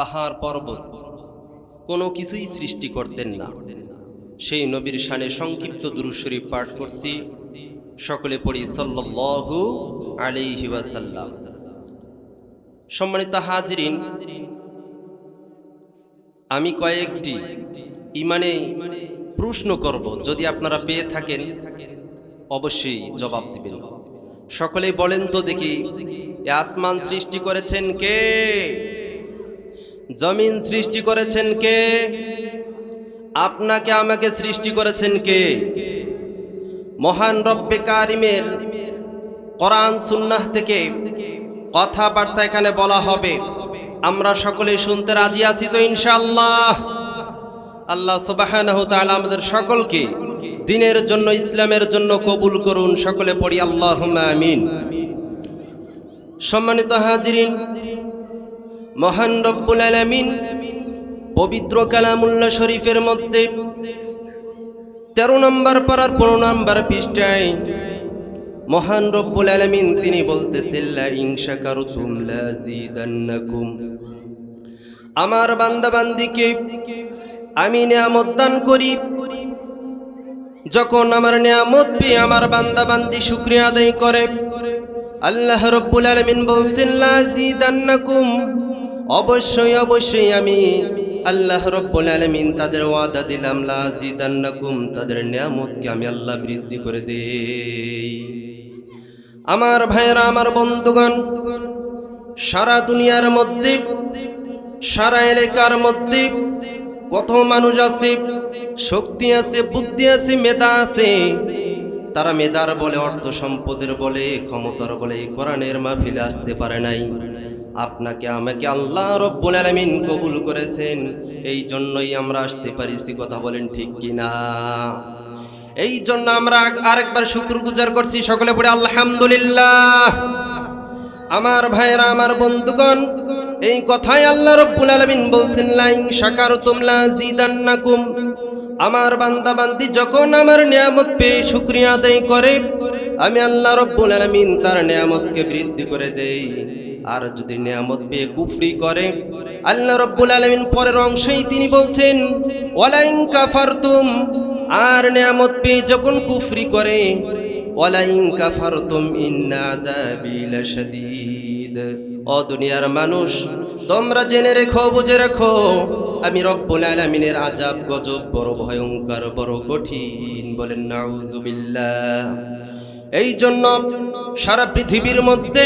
পাহাড় পর্বত, কোনো কিছুই সৃষ্টি করতেন না। সেই নবীর শানে সংক্ষিপ্ত দুরুশরীফ পাঠ করছি। সকলে পড়ি, সাল্লাল্লাহু আলাইহি ওয়াসাল্লাম। সম্মানিত হাজিরিন, আমি কয়েকটি ইমানে প্রশ্ন করব, যদি আপনারা পেয়ে থাকেন, অবশ্যই জবাব দিবেন। সকলেই বলেন তো দেখি আসমান সৃষ্টি করেছেন কে? জমিন সৃষ্টি করেছেন কে? আপনাকে আমাকে সৃষ্টি করেছেন কে? মহান রব্বে কারিমের কোরআন সুন্নাহ থেকে কথাবার্তা এখানে বলা হবে। আমরা সকলে শুনতে রাজি আছি তো ইনশাআল্লাহ। আল্লাহ তাআলা আমাদের সকলকে দিনের জন্য, ইসলামের জন্য কবুল করুন। সকলে পড়ি আল্লাহুম্মা আমিন। সম্মানিত হাজিরিন মহান রব্বুল আলামিন পবিত্র কালামুল্লাহ শরীফের মধ্যে তেরো নম্বর পাড়ার পনেরো নম্বর পৃষ্ঠায় মহান রব্বুল আলামিন তিনি লাজিদান্নাকুম আমার বান্দা বান্দিকে আমি নিয়ামত দান করি। যখন আমার নিয়ামত পেয়ে আমার বান্দা বান্দি শুক্রিয়া আদায় করে আল্লাহ রব্বুল আলামিন বলছেন লাজিদান্নাকুম অবশ্যই অবশ্যই আমি আল্লাহ রব্বুল আলামিন তাদের ওয়াদা দিলাম লাজিদান্নাকুম তাদের নিয়ামতকে আমি আল্লাহ বৃদ্ধি করে দেই। আমার ভাইয়েরা, আমার বন্ধুগণ, সারা দুনিয়ার মধ্যে, সারা এলাকার মধ্যে কত মানুষ আছে, শক্তি আছে, বুদ্ধি আছে, মেধা আছে তারা মেদার বলে, অর্থ সম্পদের বলে, ক্ষমতার বলে কোরআনের মাহফিলে আসতে পারে নাই। আপনাকে, আমাকে আল্লাহ রব্বুল আলমিন কবুল করেছেন। এই জন্যই আমরা আসতে পারিছি, কথা বলেন ঠিক কিনা? এই জন্য আমরা আরেকবার শুক্র গুজার করছি। সকলে পড়ে, আলহামদুলিল্লাহ। আমার ভাইরা আমার বন্ধুগণ, এই কথাই আল্লাহ রব্বুল আলামিন বলছেন লাইন শাকারতুম লাজিদান্নাকুম আমার বান্দা বান্দি যখন আমার নিয়ামত পেয়ে শুকরিয়া আদায় করে, আমি আল্লাহ রব্বুল আলামিন তার নিয়ামতকে বৃদ্ধি করে দেই। আর যদি নিয়ামত পেয়ে কুফরি করে, আল্লাহ রব্বুল আলামিন পরের অংশেই তিনি বলছেন, ওয়ালাইন কাফারতুম। আর নিয়ামত পেয়ে যখন কুফরি করে ওয়ালাইন কাফারতুম ইন্না আযাবি লাশাদীদ। ও দুনিয়ার মানুষ, তোমরা জেনে রেখো, বুঝে রাখো, আমি রব্বুল আলামিনের আজাব গজব বড় ভয়ঙ্কর, বড় কঠিন বলেন নাউজুবিল্লাহ এই জন্য সারা পৃথিবীর মধ্যে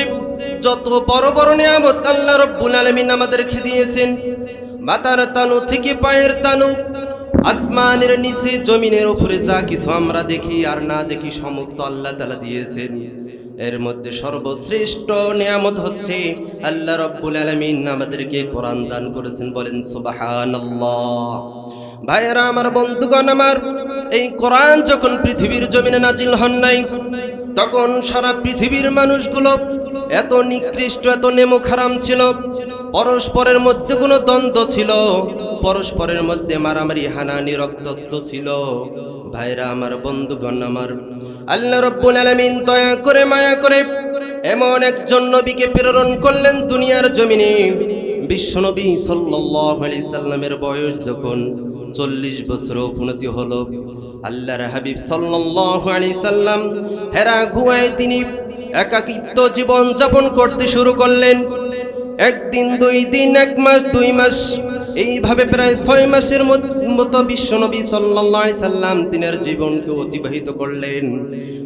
যত বড় বড় নিয়ামত আল্লাহ রব্বুল আলামিন আমাদেরকে দিয়েছেন মাতার তানু থেকে পায়ের তানু আসমানের নিচে, জমিনের উপরে যা কিছু আমরা দেখি আর না দেখি, সমস্ত আল্লাহ তালা দিয়েছেন। এর মধ্যে সর্বশ্রেষ্ঠ নিয়ামত হচ্ছে, আল্লাহ রব্বুল আলমিন আমাদেরকে কোরআন দান করেছেন, বলেন, সুবাহানাল্লাহ। ভাইয়েরা, আমার বন্ধুগণ, আমার এই কোরআন যখন পৃথিবীর জমিনে নাজিল হন নাই, তখন সারা পৃথিবীর মানুষগুলো এত নিকৃষ্ট, এত নেমো খারাম ছিল পরস্পরের মধ্যে কোনো দ্বন্দ্ব ছিল। পরস্পরের মধ্যে মারামারি হানানি রক্তত্ব ছিল। ভাইরা আমার, বন্ধুগণ আমার, আল্লাহ রব্বুল আলামিন দয়া করে, মায়া করে এমন একজন নবীকে প্রেরণ করলেন দুনিয়ার জমিনে। বিশ্বনবী আলাইহি সাল্লামের বয়স যখন চল্লিশ বছর উপনতি হলো, আল্লাহর হাবিব সাল্লাল্লাহু আলাইহি সাল্লাম হেরা গুহায় তিনি একাকিত্ব জীবন যাপন করতে শুরু করলেন। একদিন, দুই দিন, এক মাস, দুই মাস, এইভাবে প্রায় ছয় মাসের মতো বিশ্বনবী আলাইহি সাল্লাম তিনের জীবনকে অতিবাহিত করলেন।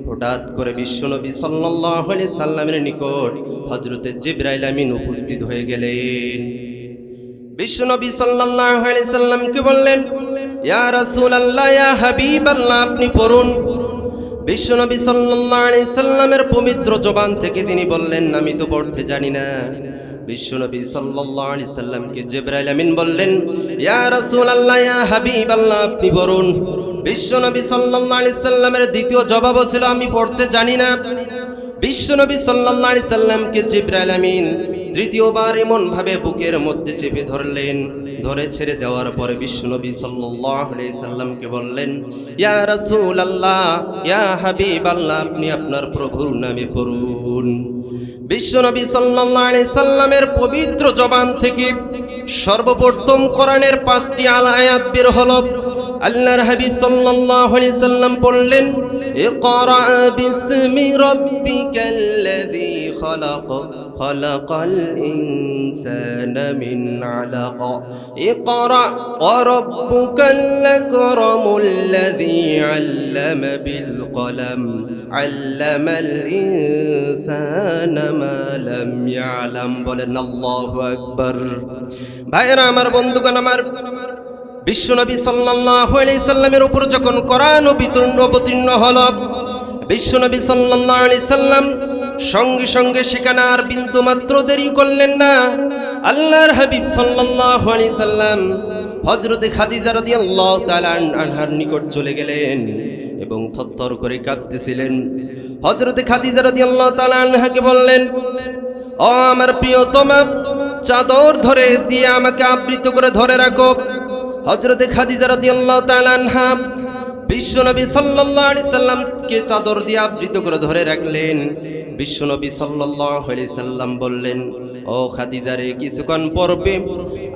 হঠাৎ করে বিশ্বনবী আলাইহি সাল্লামের নিকট হযরতে জিবরাইল আমিন উপস্থিত হয়ে গেলেন। বিশ্বনবী আলাইহি সাল্লামকে বললেন, ইয়া রাসূলুল্লাহ, ইয়া হাবিবাল্লাহ, আপনি পড়ুন। বিশ্বনবী আলাইহি সাল্লামের পবিত্র জবান থেকে তিনি বললেন, আমি তো পড়তে জানি না। বিশ্বনবী সাল্লাল্লাহু আলাইহি সাল্লামকে জিবরাইল আমিন বললেন, ইয়া রাসূলুল্লাহ, ইয়া হাবিবাল্লাহ, আপনি পড়ুন বিশ্বনবী সাল্লাল্লাহু আলাইহি সাল্লামের দ্বিতীয় জবাব ছিল, আমি পড়তে জানি না। বিশ্বনবী সাল্লাল্লাহু আলাইহি সাল্লামকে জিবরাইল আমিন তৃতীয়বার এমন ভাবে বুকের মধ্যে চেপে ধরলেন, ধরে ছেড়ে দেওয়ার পরে বিশ্বনবী সাল্লাল্লাহু আলাইহি সাল্লামকে বললেন, ইয়া রাসূলুল্লাহ, ইয়া হাবিবাল্লাহ, আপনি আপনার প্রভুর নামে পড়ুন। বিশ্বনবী সাল্লাল্লাহু সাল্লামের পবিত্র জবান থেকে সর্বপ্রথম কোরআনের পাঁচটি আয়াত বের হলো। আল্লাহর হাবিব সাল্লাল্লাহু আলাইহি সাল্লাম পড়লেন ইকরা বিসমি রাব্বিকাল্লাযী খলাক, খলাকাল ইনসানা মিন আলাক। ইকরা ওয়া রাব্বুকাল আকরামুল্লাযী আল্লামা বিল কলম। আল্লামাল ইনসানা মা লাম ইয়ালাম, বলেন, আল্লাহু আকবার। ভাইরা আমার বন্ধুগণ, আমার বিশ্বনবী সাল্লাল্লাহু আলাইহি সাল্লামের উপর যখন কোরআন অবতীর্ণ অবতীর্ণ হলো, বিশ্বনবী সাল্লাল্লাহু আলাইহি সাল্লাম সঙ্গে সঙ্গে সেখানে আর বিন্দু মাত্র দেরি করলেন না। আল্লাহর হাবিব সাল্লাল্লাহু আলাইহি সাল্লাম হযরতে খাদিজা রাদিয়াল্লাহু তাআলা আনহার নিকট চলে গেলেন এবং থরথর করে কাঁদতেছিলেন। হযরতে খাদিজা তাআলা আনহাকে বললেন, ও আমার প্রিয়তমা, চাদর ধরে দিয়ে আমাকে আবৃত করে ধরে রাখো। হজরতে খাদিজা রাদিয়াল্লাহু তাআলা আনহা বিশ্বনবী আলাইহি সাল্লামকে চাদর দিয়ে আবৃত করে ধরে রাখলেন। বিশ্বনবী সাল্লাল্লাহু সাল্লাম বললেন, ও খাদিজা রে, কিছুক্ষণ পরবে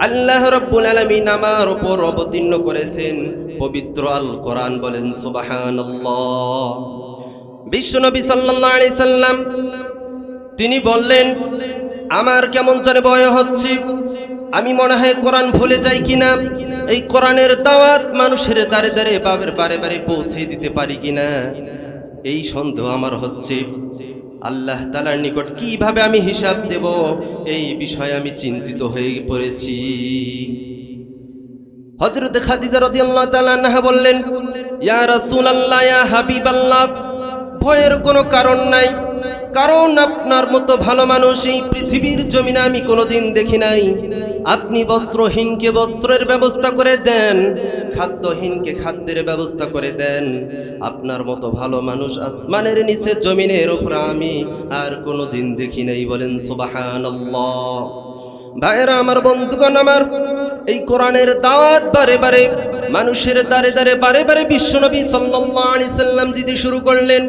আল্লাহ রাব্বুল আলামিন আমার উপর অবতীর্ণ করেছেন পবিত্র আল কোরআন বলেন, সুবহানাল্লাহ। বিশ্বনবী আলাইহি সাল্লাম তিনি বললেন, আমার কেমন জানে ভয় হচ্ছে। আমি মনে হয় কোরআন ভুলে যাই কিনা? এই কোরআনের দাওয়াত মানুষের দাঁড়ে দাঁড়ে বাবের বারে বারে পৌঁছে দিতে পারি কিনা? এই সন্দেহ আমার হচ্ছে। আল্লাহ তালার নিকট কীভাবে আমি হিসাব দেব? এই বিষয়ে আমি চিন্তিত হয়ে পড়েছি। হজরত খাদিজা রাদিয়াল্লাহু তাআলা আনহা বললেন, ইয়া রাসূলুল্লাহ, ইয়া হাবিব আল্লাহ ভয়ের কোনো কারণ নাই। কারণ আপনার মতো ভালো মানুষ এই পৃথিবীর জমিনে আমি কোনোদিন দেখি নাই। আপনি বস্ত্রহীনকে বস্ত্রের ব্যবস্থা করে দেন, খাদ্যহীনকে খাদ্যের ব্যবস্থা করে দেন। আপনার মতো ভালো মানুষ আসমানের নিচে, জমিনের উপর আমি আর কোনো দিন দেখি নাই বলেন সুবহানাল্লাহ। ভাইরা আমার বন্ধুগণ, আমার এই কোরআনের দাওয়াত বারে বারে মানুষের দারে দারে বারে বারে বিশ্বনবী আলাইহি সাল্লাম দিতে শুরু করলেন।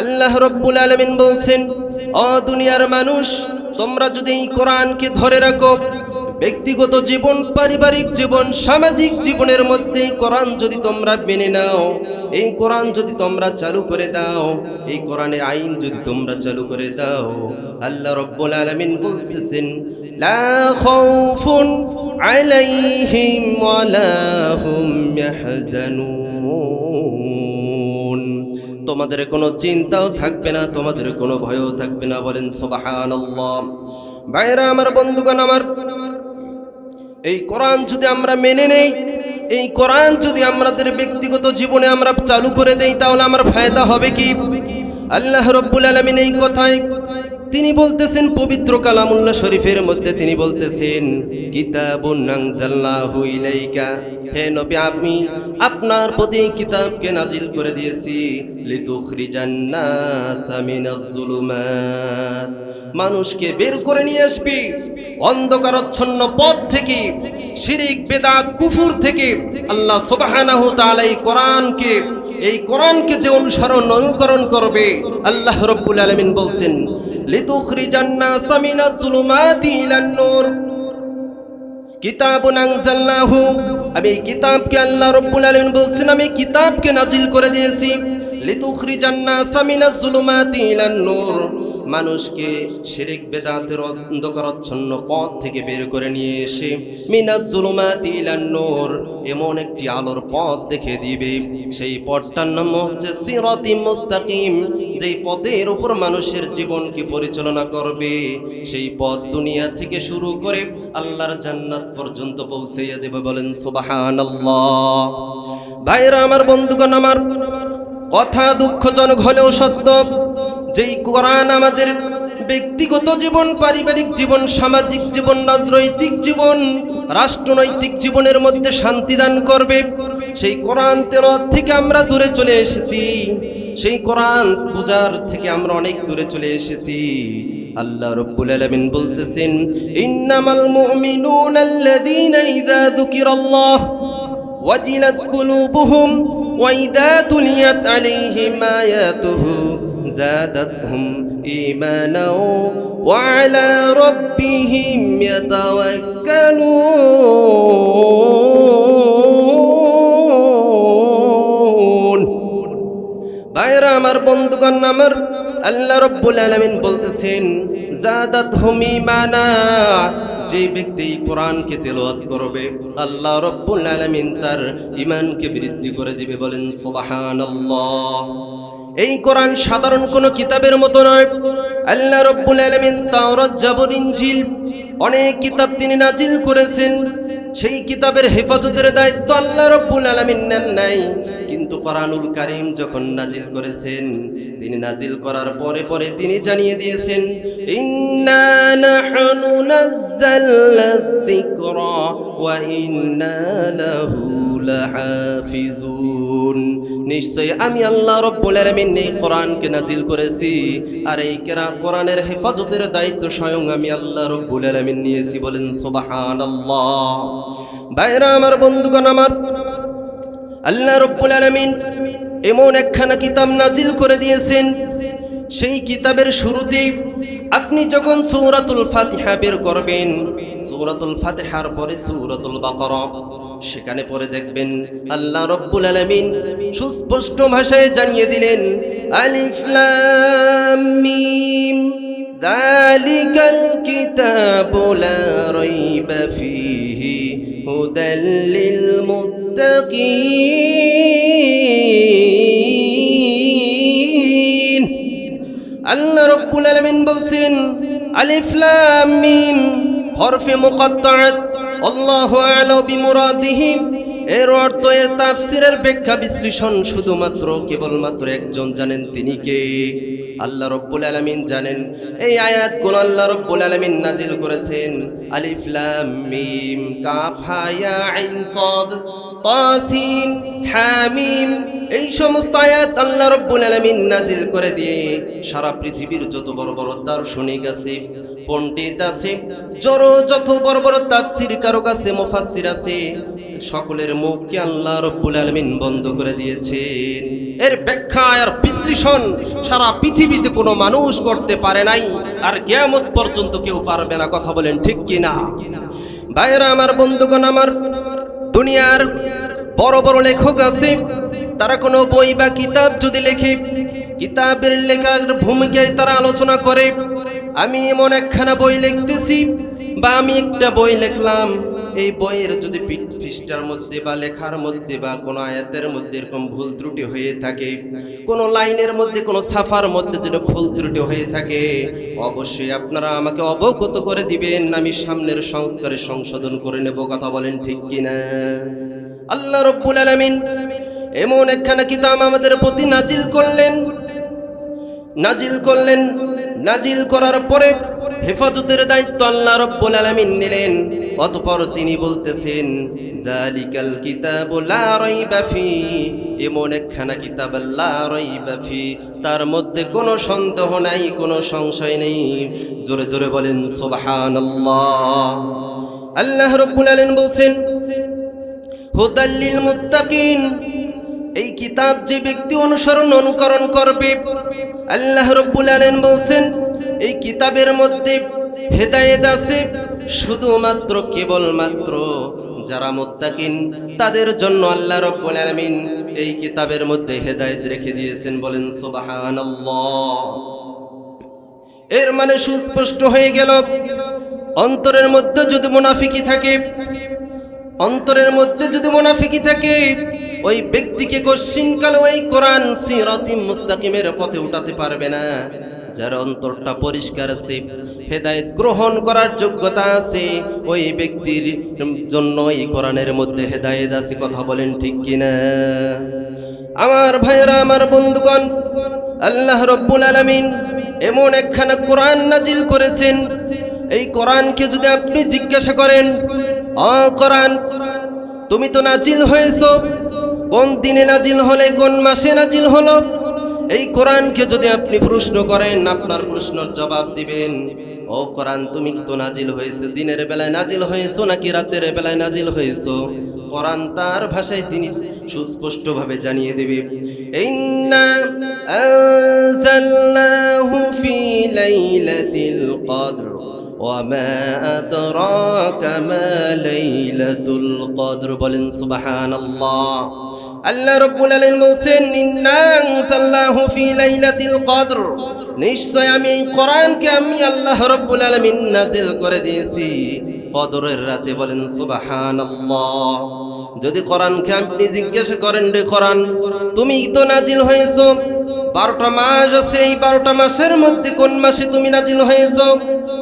আল্লাহ রব্বুল আলামিন বলছেন ও দুনিয়ার মানুষ, তোমরা যদি এই কোরআনকে ধরে রাখো ব্যক্তিগত জীবন, পারিবারিক জীবন, সামাজিক জীবনের মধ্যে কোরআন যদি তোমরা মেনে নাও, এই কোরআন যদি তোমরা চালু করে দাও, এই কোরআনের আইন যদি তোমরা চালু করে দাও, আল্লাহ রব্বুল আলামিন বলতেছেন, লা খাউফুন আলাইহিম ওয়ালা হুম ইয়াহজানুন। তোমাদের কোনো চিন্তাও থাকবে না, তোমাদের কোনো ভয়ও থাকবে না, বলেন সুবহানাল্লাহ। ভাইরা আমার বন্ধুগণ, আমার এই কোরআন যদি আমরা মেনে নেই, এই কোরআন যদি আমাদের ব্যক্তিগত জীবনে আমরা চালু করে দেই, তাহলে আমার ফায়দা হবে কি? আল্লাহ রব্বুল আলমিন এই কথায় তিনি বলতেছেন, পবিত্র কালামুল্লাহ শরীফের মধ্যে তিনি বলতেছেন ইলাইকা। হে নবী, আমি আপনার প্রতি কিতাবকে নাজিল করে দিয়েছি। মানুষকে বের করে নিয়ে আসবি। অন্ধকারচ্ছন্ন পথ থেকে, শিরিক, বেদাত, কুফুর থেকে আল্লাহ সুবহানাহু তাআলা কোরআনকে এই কোরআনকে যে অনুসরণ, অনুকরণ করবে, আল্লাহ রব্বুল আলামিন বলছেন আমি কিতাবকে আল্লাহ রব্বুল আলামিন বলছেন, আমি কিতাবকে নাজিল করে দিয়েছি। মানুষকে শিরিক বেদাতের অন্ধকারচ্ছন্ন পথ থেকে বের করে নিয়ে এসে মিনাজ জুলুমাতি ইলান নূর এমন একটি আলোর পথ দেখে দিবে। সেই পথটার নাম হচ্ছে সিরাতি মুস্তাকিম। যেই পথের উপর মানুষের জীবনকে পরিচালনা করবে, সেই পথ দুনিয়া থেকে শুরু করে আল্লাহর জান্নাত পর্যন্ত পৌঁছাইয়া দেবে বলেন, সুবহানাল্লাহ। ভাইরা, আমার বন্ধুগণ, আমার কথা দুঃখজনক হলেও সত্য, যেই কোরআন আমাদের ব্যক্তিগত জীবন, পারিবারিক জীবন, সামাজিক জীবন, রাজনৈতিক জীবন, রাষ্ট্রনৈতিক জীবনের মধ্যে শান্তি দান করবে, সেই কোরআন তেলত থেকে আমরা দূরে চলে এসেছি। সেই কোরআন পূজার থেকে আমরা অনেক দূরে চলে এসেছি। আল্লাহ রব্বুল আলামিন বলতেছেন, ইন্নামাল মুমিনুনা আল্লাযীনা ইযা যুকিরাল্লাহ ওয়াজিলাত কুলুবুহুম وإذا تليت عليهم آياته زادتهم إيمانا وعلى ربهم يتوكلون ভাইরা আমার বন্ধুগণ আমার আল্লাহ রব্বুল আলামিন বলতেছেন জাদাত মানা যে ব্যক্তি কোরআনকে তেলাওয়াত করবে, আল্লাহ রব্বুল আলামিন তার ঈমানকে বৃদ্ধি করে দিবে, বলেন সুবহানাল্লাহ। এই কোরআন সাধারণ কোনো কিতাবের মতো নয়। আল্লাহ রব্বুল আলামিন তাওরাত, জাবর, ইনজিল, অনেক কিতাব তিনি নাজিল করেছেন। সেই কিতাবের হেফাজতের দায়িত্ব আল্লাহ রব্বুল আলামিন নেন নাই। কিন্তু কোরআনুল কারীম যখন নাজিল করেছেন, তিনি নাজিল করার পরে পরে তিনি জানিয়ে দিয়েছেন, ইন্না লাহাফিজুন নিশ্চয় আমি আল্লাহ রব্বুল আলামিন এই কোরআনকে নাজিল করেছি। আর এই কেরা কোরআনের হেফাজতের দায়িত্ব স্বয়ং আমি আল্লাহ রব্বুল আলামিন নিয়েছি বলেন সুবহানাল্লাহ। ভাইরা আমার বন্ধুগণ আমার, আল্লাহ রব্বুল আলামিন এমন একখানা কিতাব নাজিল করে দিয়েছেন। সেই কিতাবের শুরুতেই আপনি যখন সৌরাতুল ফাতিহা বের করবেন, সৌরাতুল ফাতিহার পরে সৌরাতুল বাকর, সেখানে পরে দেখবেন আল্লাহ রব্বুল আলমিন সুস্পষ্ট ভাষায় জানিয়ে দিলেন, আলিফ লাম মিম দালিকাল কিতাবু লা রাইবা ফিহি আল্লাহ রব্বুল আলমিন বলছেন আলিফ লাম মিম হরফে মুকাত্তাআত আল্লাহু আ'লা বিমুরাদিহি। এর অর্থ, এর তাফসিরের ব্যাখ্যা বিশ্লেষণ শুধুমাত্র, কেবলমাত্র একজন জানেন তিনি কে? আল্লাহ রব্বুল আলামিন জানেন। এই আয়াতগুলো আল্লাহ রব্বুল আলামিন নাজিল করেছেন। আলিফ, লাম, মিম, কাফ আইন হামিম, এই সমস্ত আয়াত আল্লাহ রব্বুল আলামিন নাজিল করে দিয়ে সারা পৃথিবীর যত বড় বড় দার্শনিক আছে, পণ্ডিত আছে, জড় যত বড় বড় তাফসির কারক আছে, মুফাসসির আছে সকলের মুখকে আল্লাহ রব্বুল আলামিন বন্ধ করে দিয়েছেন এর ব্যাখ্যা আর বিশ্লেষণ সারা পৃথিবীতে কোনো মানুষ করতে পারে নাই, আর কিয়ামত পর্যন্ত কেউ পারবে না, কথা বলেন ঠিক কি না ভাইরা আমার, বন্ধুগণ আমার, দুনিয়ার বড় বড় লেখক আছে, তারা কোনো বই বা কিতাব যদি লেখে, কিতাবের লেখার ভূমিকায় তারা আলোচনা করে, আমি এমন একখানা বই লিখতেছি বা আমি একটা বই লিখলাম এই বইয়ের যদি পৃষ্ঠার মধ্যে বা লেখার মধ্যে বা কোনো আয়াতের মধ্যে এরকম ভুল ত্রুটি হয়ে থাকে, কোনো লাইনের মধ্যে, কোনো সাফার মধ্যে যদি ভুল ত্রুটি হয়ে থাকে, অবশ্যই আপনারা আমাকে অবগত করে দিবেন, আমি সামনের সংস্কারে সংশোধন করে নেব, কথা বলেন ঠিক কিনা? আল্লাহ রব্বুল আলামিন এমন একখানা কিতাব আমাদের প্রতি নাজিল করলেন নাজিল করলেন। নাজিল করার পরে হেফাজতের দায়িত্ব আল্লাহ রব্বুল আলামিন নিলেন। অতঃপর তিনি বলতেছেন, জালিকাল কিতাব লা রাইবা ফি। এমন একখানা কিতাব লা রাইবা ফি। তার মধ্যে কোনো সন্দেহ নাই, কোনো সংশয় নেই। জোরে জোরে বলেন, সুবহানাল্লাহ। আল্লাহ রব্বুল আলামিন বলছেন হুদাল্লিল মুত্তাকিন। এই কিতাব যে ব্যক্তি অনুসরণ, অনুকরণ করবে, আল্লাহ রব্বুল আলামিন বলছেন, এই কিতাবের মধ্যে হেদায়েত আছে শুধুমাত্র, কেবলমাত্র যারা মুত্তাকিন, তাদের জন্য আল্লাহ রব্বুল আলামিন এই কিতাবের মধ্যে হেদায়েত রেখে দিয়েছেন, বলেন সুবহানাল্লাহ। এর মানে সুস্পষ্ট হয়ে গেল, অন্তরের মধ্যে যদি মুনাফিকি থাকে অন্তরের মধ্যে যদি মুনাফিকি থাকে, ওই ব্যক্তিকে কশ্চিনকাল ওই কোরআন সিরাতি মুস্তাকিমের পথে উঠাতে পারবে না। যার অন্তরটা পরিষ্কার আছে, হেদায়েত গ্রহণ করার যোগ্যতা আছে, ওই ব্যক্তির জন্য এই কোরআনের মধ্যে হেদায়েত আছে, কথা বলেন ঠিক কিনা? আমার ভাইয়েরা, আমার বন্ধুগণ, আল্লাহ রব্বুল আলামিন এমন একখানা কোরআন নাজিল করেছেন। এই কোরআনকে যদি আপনি জিজ্ঞাসা করেন অকরান তুমি তো নাজিল হয়েছ। কোন দিনে নাজিল হলে, কোন মাসে নাজিল হলো? এই কোরআনকে যদি আপনি প্রশ্ন করেন, আপনার প্রশ্নের জবাব দিবেন। ও, কোরআন, তুমি তো নাজিল হয়েছে? দিনের বেলায় নাজিল হয়েছো নাকি রাতের বেলায় নাজিল হয়েছো? কোরআন তার ভাষায় তিনি সুস্পষ্টভাবে জানিয়ে দেবে। ইন্না আনজালনাহু ফি লাইলাতিল কদর। وما أدراك ما ليلة القدر বলেন সুবহান আল্লাহ আল্লাহ রব্বুল আলামিন বলছেন ইন্না আনজালনাহু ফি লাইলাতিল কদর নিশ্চয় আমি এই কোরআনকে আমি আল্লাহ রব্বুল আলামিন নাজিল করে দিয়েছি কদরের রাতে বলেন সুবহানাল্লাহ যদি কোরআনকে আপনি জিজ্ঞাসা করেন রে কোরআন তুমি তো নাজিল হয়েছো বারোটা মাস আছে এই বারোটা মাসের মধ্যে কোন মাসে তুমি নাজিল হয়েছ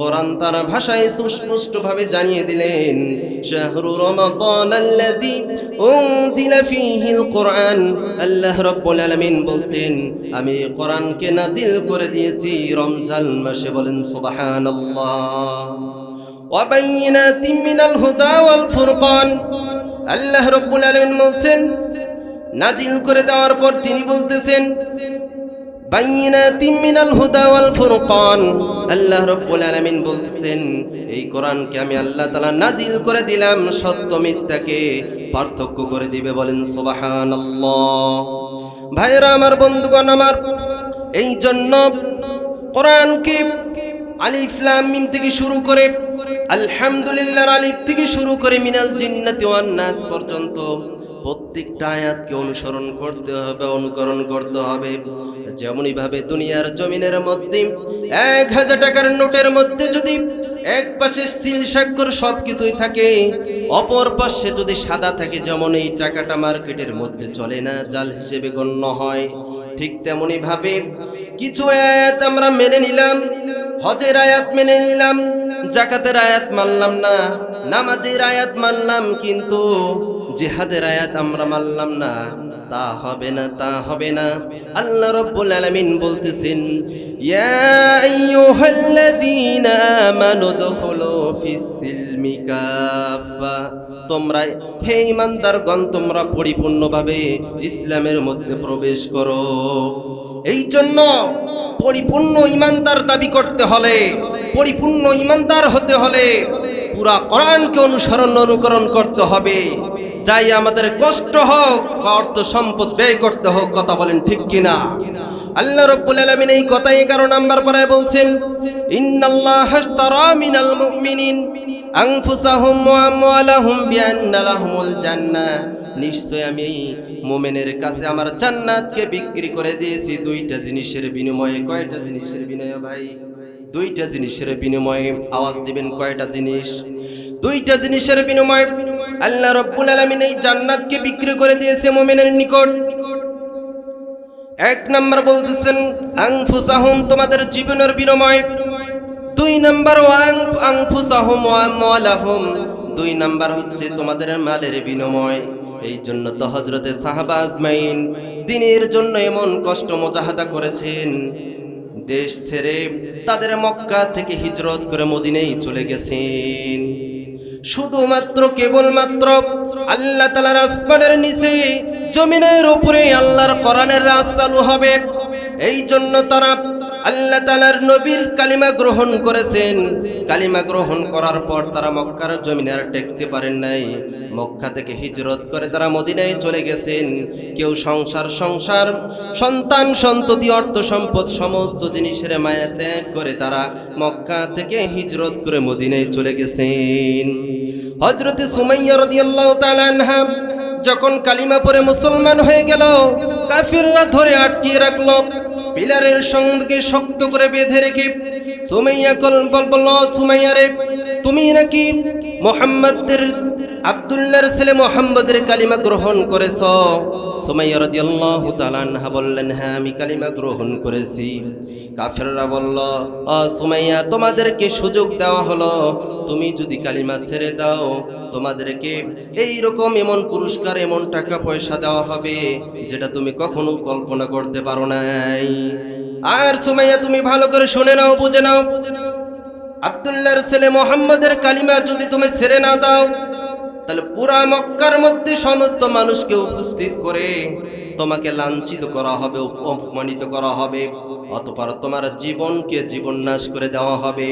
কোরআন তার ভাষায় সুস্পষ্টভাবে জানিয়ে দিলেন, শাহরু রমাদান আল্লাযী উনজিলা ফীহিল কুরআন। আল্লাহ রাব্বুল আলামিন বলছেন, আমি কোরআনকে নাজিল করে দিয়েছি রমজান মাসে। বলেন, সুবহানাল্লাহ। ওয়া বাইয়িনাতিন মিনাল হুদা ওয়াল ফুরকান। আল্লাহ রাব্বুল আলামিন বলছেন নাজিল করে দেওয়ার পর তিনি বলতেছেন বলতেছেন, এই কোরআনকে আমি আল্লাহ নাজিল করে দিলাম, সত্য পার্থক্য করে দিবে। বলেন ভাইরা আমার বন্ধুগণ, আমার এই জন্য আলিফ থেকে শুরু করে আলিফ থেকে শুরু করে মিনাল জিন্নাতি ওয়ান পর্যন্ত প্রত্যেকটা আয়াতকে অনুসরণ করতে হবে, অনুকরণ করতে হবে। যেমনই ভাবে দুনিয়ার জমিনের মধ্যে এক হাজার টাকার নোটের মধ্যে যদি এক পাশে সিল স্বাক্ষর সব কিছুই থাকে, অপর পাশে যদি সাদা থাকে, যেমন এই টাকাটা মার্কেটের মধ্যে চলে না, জাল হিসেবে গণ্য হয়। ঠিক তেমনি ভাবে কিছু আয়াত আমরা মেনে নিলাম, হজের আয়াত মেনে নিলাম, জাকাতের আয়াত মানলাম না, নামাজের আয়াত মানলাম, কিন্তু জিহাদের আয়াত আমরা মানলাম না। তা হবে না, তা হবে না। আল্লাহ রব্বুল আলামিন বলতেছেন তোমরা, হে ইমানদারগণ তোমরা পরিপূর্ণভাবে ইসলামের মধ্যে প্রবেশ করো। এই জন্য পরিপূর্ণ ইমানদার দাবি করতে হলে, পরিপূর্ণ ইমানদার হতে হলে পুরা কোরআনকে অনুসরণ, অনুকরণ করতে হবে। যাই আমাদের কষ্ট হোক বা অর্থ সম্পদ ব্যয় করতে হোক, কথা বলেন ঠিক কিনা? আল্লাহ রব্বুল আলামিন এই কথাই 11 নাম্বার পরে বলছেন, ইন্নাল্লাহ হাশতারা মিনাল মুমিনিন আনফুসাহুম ওয়া আমওয়ালাহুম বিআন্না লাহুমুল জান্নাহ। নিশ্চয় আমি মোমেনের কাছে আমার জান্নাতকে বিক্রি করে দিয়েছি দুইটা জিনিসের বিনিময়ে। কয়টা জিনিসের বিনিময়ে ভাই? দুইটা জিনিসের বিনিময়ে আওয়াজ দিবেন কয়টা জিনিস? দুইটা জিনিসের বিনিময়ে আল্লাহ রব্বুল আলামিন এই জান্নাতকে বিক্রি করে দিয়েছে মোমেনের নিকট। এক নাম্বার বলতেছেন আংফুসাহুম তোমাদের জীবনের বিনিময়। দুই নাম্বার ওয়াং আংফুসাহুম ওয়া দুই নাম্বার হচ্ছে তোমাদের মালের বিনিময়। এই জন্য তো হজরতে সাহাবা আজমাইন দিনের জন্য এমন কষ্ট মোজাহাদা করেছেন। দেশ ছেড়ে তাদের মক্কা থেকে হিজরত করে মদিনেই চলে গেছেন। শুধুমাত্র কেবলমাত্র আল্লাহ তালার আসমানের নিচে জমিনের উপরে আল্লাহর কোরআনের রাজ চালু হবে। এই জন্য তারা আল্লাহ তালার নবীর কালিমা গ্রহণ করেছেন। কালিমা গ্রহণ করার পর তারা মক্কার জমিনে আর টেকতে পারেন নাই। মক্কা থেকে হিজরত করে তারা মদিনায় চলে গেছেন। কেউ সংসার সংসার, সন্তান, সন্ততি, অর্থ সম্পদ, সমস্ত জিনিসের মায়া ত্যাগ করে তারা মক্কা থেকে হিজরত করে মদিনায় চলে গেছেন। হজরতে সুমাইয়া রাদিয়াল্লাহু তাআলা আনহা যখন কালিমা পরে মুসলমান হয়ে গেল কাফিররা ধরে আটকিয়ে রাখল। পিলারের সঙ্গে শক্ত করে বেঁধে রেখে সুমাইয়া কল বল বলল, সুমাইয়া রে, তুমি নাকি মোহাম্মদের আব্দুল্লাহর ছেলে মোহাম্মদের কালিমা গ্রহণ করেছ? সুমাইয়া রাদিয়াল্লাহু তাআলা আনহা বললেন হ্যাঁ আমি কালিমা গ্রহণ করেছি। কাফেররা বলল "অ সুমাইয়া, তোমাদেরকে সুযোগ দেওয়া হলো। তুমি যদি কালিমা ছেড়ে দাও, তোমাদেরকে এই রকম এমন পুরস্কার, এমন টাকা পয়সা দেওয়া হবে, যেটা তুমি কখনো কল্পনা করতে পারো নাই। আর সুমাইয়া, তুমি ভালো করে শুনে নাও, বুঝে নাও। আব্দুল্লাহর ছেলে মোহাম্মদের কালিমা যদি তুমি ছেড়ে না দাও, তাহলে পুরা মক্কার মধ্যে সমস্ত মানুষকে উপস্থিত করে তোমাকে লাঞ্ছিত করা হবে অপমানিত করা হবে, অতপর তোমার জীবনকে জীবন নাশ করে দেওয়া হবে।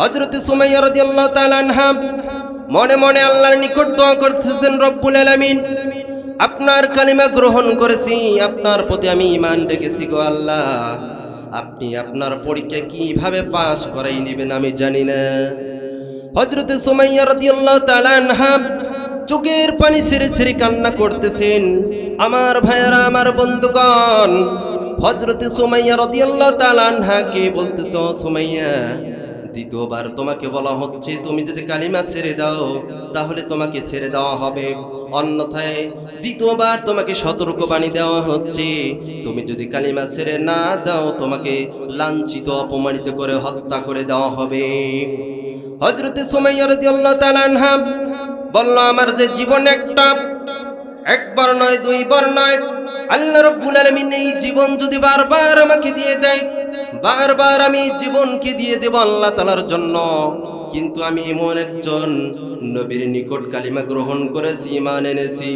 হজরত সুমাইয়া রাদিয়াল্লাহু তাআলা আনহা মনে মনে আল্লাহর নিকট দোয়া করতেছেন, রব্বুল আলামিন, আপনার কালিমা গ্রহণ করেছি, আপনার প্রতি আমি ঈমান রেখেছি গো আল্লাহ। আপনি আপনার পরীক্ষা কীভাবে পাশ করাই নেবেন আমি জানি না। হজরত সুমাইয়া রাদিয়াল্লাহু তাআলা আনহা চোখের পানি ছেড়ে ছেড়ে কান্না করতেছেন। আমার ভাইয়ারা, আমার বন্ধুগণ হজরত সুমাইয়া রাদিয়াল্লাহু তাআলা আনহাকে বলতেছ, সুমাইয়া, দ্বিতীয়বার তোমাকে বলা হচ্ছে, তুমি যদি কালিমা ছেড়ে দাও, তাহলে তোমাকে ছেড়ে দেওয়া হবে। অন্যথায় দ্বিতীয়বার তোমাকে সতর্কবাণী দেওয়া হচ্ছে, তুমি যদি কালিমা ছেড়ে না দাও, তোমাকে লাঞ্ছিত, অপমানিত করে হত্যা করে দেওয়া হবে। হজরতে সুমাইয়া রাদিয়াল্লাহু তাআলা বলল, আমার যে জীবন একটা একবার নয়, দুইবার নয়। আল্লাহ রব্বুল আলামিন এই জীবন যদি বারবার আমাকে দিয়ে দেয়, বারবার আমি জীবনকে দিয়ে দেব আল্লাহ তালার জন্য। কিন্তু আমি এমন একজন নবীর নিকট কালিমা গ্রহণ করেছি, ইমান এনেছি,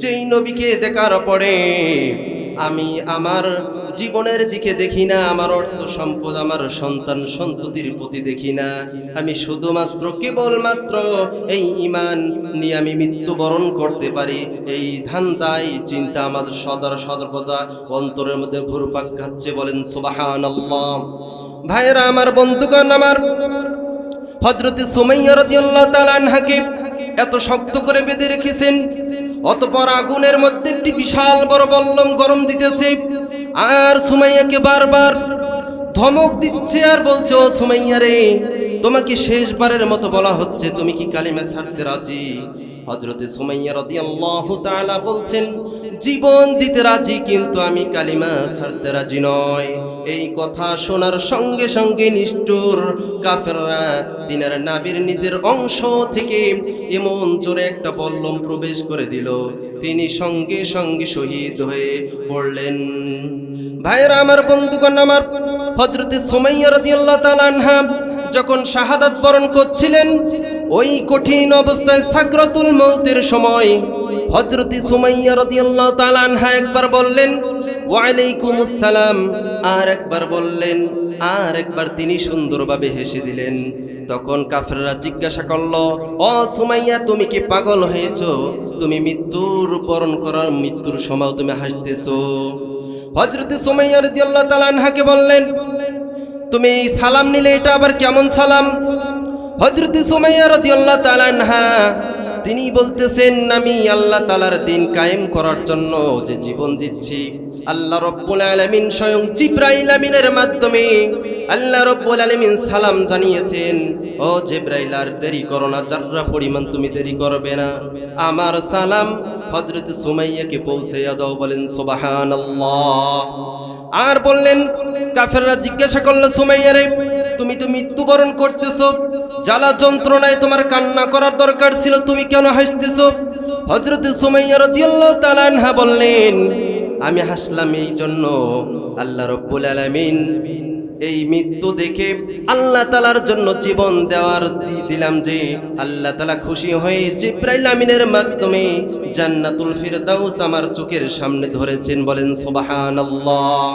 যেই নবীকে দেখার পরে আমি আমার জীবনের দিকে দেখি না, আমার অর্থ সম্পদ, আমার সন্তান সন্ততির প্রতি দেখি না। আমি শুধুমাত্র, কেবলমাত্র এই ইমান নিয়ে আমি মৃত্যুবরণ করতে পারি। এই ধান্দাই চিন্তা আমাদের সদর সদর্পদা অন্তরের মধ্যে ঘুরপাক খাচ্ছে বলেন সুবাহান ভাইয়েরা আমার, বন্ধুগণ আমার হজরতে সুমাইয়া রাদিয়াল্লাহু তাআলা আনহাকে এত শক্ত করে বেঁধে রেখেছেন। অতপর আগুনের মধ্যে একটি বিশাল বড় বল্লম গরম দিতেছে। আর সুমাইয়াকে বারবার ধমক দিচ্ছে আর বলছে, ও সুমাইয়া রে, তোমাকে শেষবারের মতো বলা হচ্ছে, তুমি কি কালিমা ছাড়তে রাজি? হজরতে সুমাইয়া রাদিয়াল্লাহু তাআলা বলছেন, জীবন দিতে রাজি কিন্তু আমি কালিমা ছাড়তে রাজি নয় এই কথা শোনার সঙ্গে সঙ্গে নিষ্ঠুর কাফেররা তিনার নাবির নিজের অংশ থেকে এমন জোরে একটা বল্লম প্রবেশ করে দিল। তিনি সঙ্গে সঙ্গে শহীদ হয়ে পড়লেন। ভাইয়েরা, আমার বন্ধুগণ, আমার হজরতে সুমাইয়া রাদিয়াল্লাহু তাআলা আনহা যখন শাহাদাত বরণ করছিলেন, ওই কঠিন অবস্থায় সাকরাতুল মৌতের সময় হজরতে সুমাইয়া রাদিয়াল্লাহু তাআলা আনহা একবার বললেন ওয়ালাইকুম আসসালাম আর একবার বললেন, আর একবার তিনি সুন্দরভাবে হেসে দিলেন। তখন কাফেররা জিজ্ঞাসা করল, ও সুমাইয়া, তুমি কি পাগল হয়েছো? তুমি মৃত্যুর বরণ করার মৃত্যুর সময় তুমি হাসতেছো? হজরতে সুমাইয়া রাদিয়াল্লাহু তাআলা আনহাকে বললেন, তুমি সালাম নিলে এটা আবার কেমন সালাম? হজরত সুমাইয়া রাদিয়াল্লাহু তাআলা আনহা তিনি বলতেছেন, আমি আল্লাহ তালার দিন কায়েম করার জন্য যে জীবন দিচ্ছি, আল্লাহ রব্বুল আলামিন স্বয়ং জিব্রাইল আমিনের মাধ্যমে আল্লাহ রব্বুল আলামিন সালাম জানিয়েছেন, ও জিব্রাইল, আর দেরি করো না, যার্রা পরিমাণ তুমি দেরি করবে না। আমার সালাম হজরত সুমাইয়াকে পৌঁছে দাও। বলেন, সুবহানাল্লাহ। আর বললেন, কাফেররা জিজ্ঞাসা করল, সুমাইয়া রে তুমি তো মৃত্যুবরণ করতেছো। জ্বালা যন্ত্রণায় তোমার কান্না করার দরকার ছিল, তুমি কেন হাসতেছো? হজরত সুমাইয়া রাদিয়াল্লাহু তাআলা আনহা বললেন, আমি হাসলাম এই জন্য, আল্লাহ রব্বুল আলামিন এই মৃত্যু দেখে আল্লাহ তালার জন্য জীবন দেওয়ার দিলাম যে, আল্লাহ তালা খুশি হয়ে জিব্রাইল আমিনের মাধ্যমে জান্নাতুল ফিরদাউস আমার চোখের সামনে ধরেছেন বলেন, সুবহানাল্লাহ।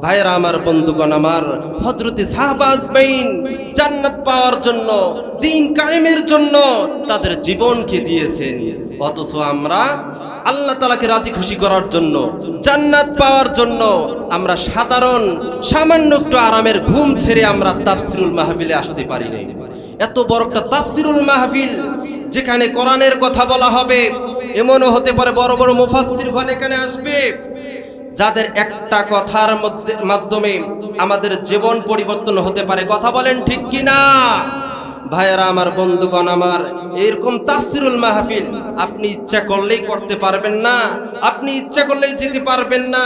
ভাইরা আমার বন্ধুগণ, আমার হজরতে সাহবাজ বাইন জান্নাত পাওয়ার জন্য, দিন কায়েমের জন্য তাদের জীবনকে দিয়েছেন। অথচ আমরা আল্লাহ তালাকে রাজি খুশি করার জন্য, জান্নাত পাওয়ার জন্য আমরা সাধারণ সামান্য একটু আরামের ঘুম ছেড়ে আমরা তাফসিরুল মাহফিলে আসতে পারি নাই। এত বড় একটা তাফসিরুল মাহফিল যেখানে কোরআনের কথা বলা হবে, এমনও হতে পারে বড় বড় মুফাসসির গণ এখানে আসবে। যাদের একটা কথার মধ্যে মাধ্যমে আমাদের জীবন পরিবর্তন হতে পারে। কথা বলেন ঠিক কি না ভাইয়েরা আমার, বন্ধুগণ আমার, এরকম তাফসিরুল মাহফিল আপনি ইচ্ছা করলেই করতে পারবেন না, আপনি ইচ্ছা করলেই যেতে পারবেন না।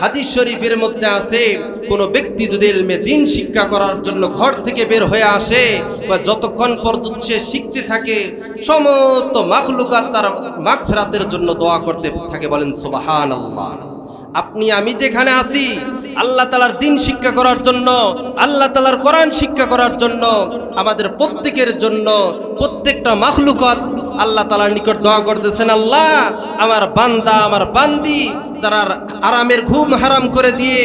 হাদিস শরীফের মধ্যে আছে, কোন ব্যক্তি যদি এলমে দিন শিক্ষা করার জন্য ঘর থেকে বের হয়ে আসে বা যতক্ষণ পর্যন্ত সে শিখতে থাকে, সমস্ত মাখলুকাত তার মাগফিরাতের জন্য দোয়া করতে থাকে বলেন সুবহানাল্লাহ। আপনি, আমি যেখানে আছি, আল্লাহ তালার দিন শিক্ষা করার জন্য, আল্লাহ তালার কোরআন শিক্ষা করার জন্য, আমাদের প্রত্যেকের জন্য, প্রত্যেকটা মাখলুকত আল্লাহ তালার নিকট দোয়া করতেছেন, আল্লাহ, আমার বান্দা, আমার বান্দি তারা আরামের ঘুম হারাম করে দিয়ে,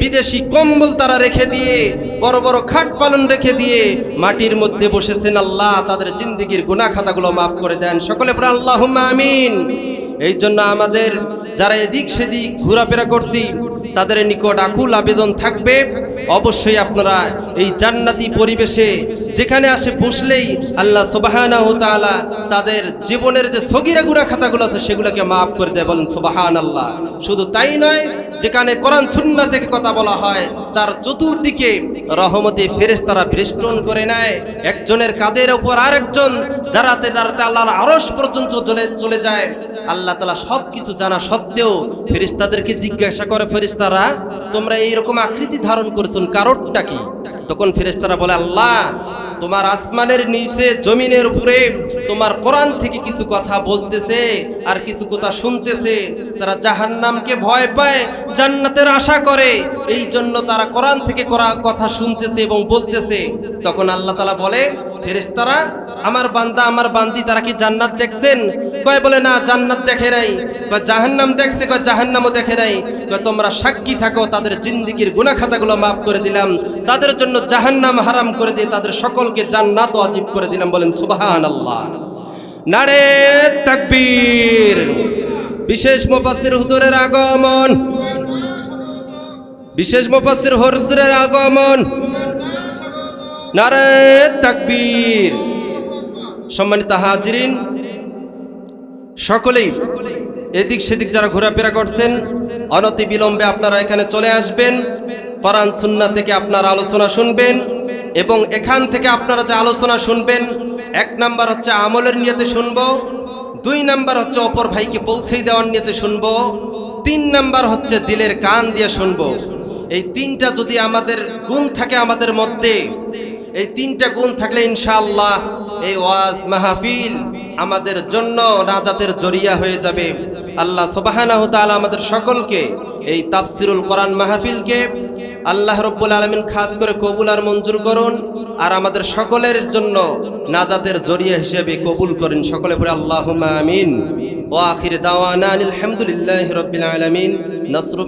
বিদেশি কম্বল তারা রেখে দিয়ে, বড় বড় খাট পালন রেখে দিয়ে, মাটির মধ্যে বসেছেন, আল্লাহ, তাদের জিন্দিগির গুনা খাতাগুলো মাফ করে দেন। সকলে পরে আল্লাহ আমিন। এই জন্য আমাদের যারা এদিক সেদিক ঘোরাফেরা করছি তাদের নিকট আকুল আবেদন থাকবে। অবশ্যই আপনারা এই জান্নাতি পরিবেশে যেখানে আসে বসলেই আল্লাহ সুবাহানা তাআলা তাদের জীবনের যে সগিরা গুড়া খাতাগুলো আছে সেগুলোকে মাফ করে দেয়, বলেন সুবাহান আল্লাহ শুধু তাই নয়, যেখানে কোরআন সুন্না থেকে কথা বলা হয়, তার চতুর্দিকে রহমতে ফেরেশতারা বেষ্টন করে নেয়। একজনের কাদের উপর আরেকজন দাঁড়াতে দাঁড়াতে আল্লাহর আরশ পর্যন্ত চলে চলে যায়। আল্লাহ তালা সব কিছু জানা সত্ত্বেও ফেরিস্তাদেরকে জিজ্ঞাসা করে ফেরিস্তারা তোমরা এইরকম আকৃতি ধারণ করছ কারণটা কি? তখন ফেরেস্তারা বলে আল্লাহ তোমার আসমানের নিচে, জমিনের উপরে, তোমার কোরআন থেকে কিছু কথা বলতেছে আর কিছু কথা শুনতেছে। তারা জাহান্নামকে ভয় পায়, জান্নাতের আশা করে। এই জন্য তারা কোরআন থেকে করা কথা শুনতেছে এবং বলতেছে। তখন আল্লাহ তালা বলে ফেরেস্তারা আমার বান্দা, আমার বান্দি, তারা কি জান্নাত দেখছেন? কয়, বলে, না, জান্নাত দেখে নাই। কয়, জাহান্নাম দেখছে? কয়, জাহান্নামও দেখে নাই। তোমরা সাক্ষী থাকো, তাদের জিন্দিগির গুনাহ খাতাগুলো মাফ করে দিলাম। তাদের জন্য জাহান্নাম হারাম করে দিয়ে তাদের সকলকে জান্নাত ওয়াজিব করে দিলাম বলেন সুবহানাল্লাহ। নারে তাকবীর। বিশেষ মুফাসসির হুজুরের আগমন। বিশেষ মুফাসসির হুজুরের আগমন। নারে তাকবীর। সম্মানিত হাজিরিন, সকলেই এদিক সেদিক যারা ঘোরাফেরা করছেন অনতি বিলম্বে আপনারা এখানে চলে আসবেন, কোরআন, সুন্নাহ থেকে আপনারা আলোচনা শুনবেন। এবং এখান থেকে আপনারা যে আলোচনা শুনবেন, এক নাম্বার হচ্ছে আমলের নিয়তে শুনব, দুই নাম্বার হচ্ছে অপর ভাইকে পৌঁছেই দেওয়ার নিয়তে শুনব, তিন নাম্বার হচ্ছে দিলের কান দিয়ে শুনব। এই তিনটা যদি আমাদের গুণ থাকে আমাদের মধ্যে, এই তিনটা গুণ থাকলে ইনশাআল্লাহ এই ওয়াজ মাহফিল আমাদের জন্য নাজাতের জরিয়া হয়ে যাবে। আল্লাহ সুবহানাহু তাআলা আমাদের সকলকে এই তাফসিরুল কোরআন মাহফিলকে আল্লাহ রব্বুল আলমিন খাস করে কবুল আর মঞ্জুর করুন। আর আমাদের সকলের জন্য নাজাতের জরিয়া হিসেবে কবুল করেন। সকলে পরে আল্লাহ আমিন। ও আখির দাওয়ানা আলহামদুলিল্লাহ রবিল নসরুম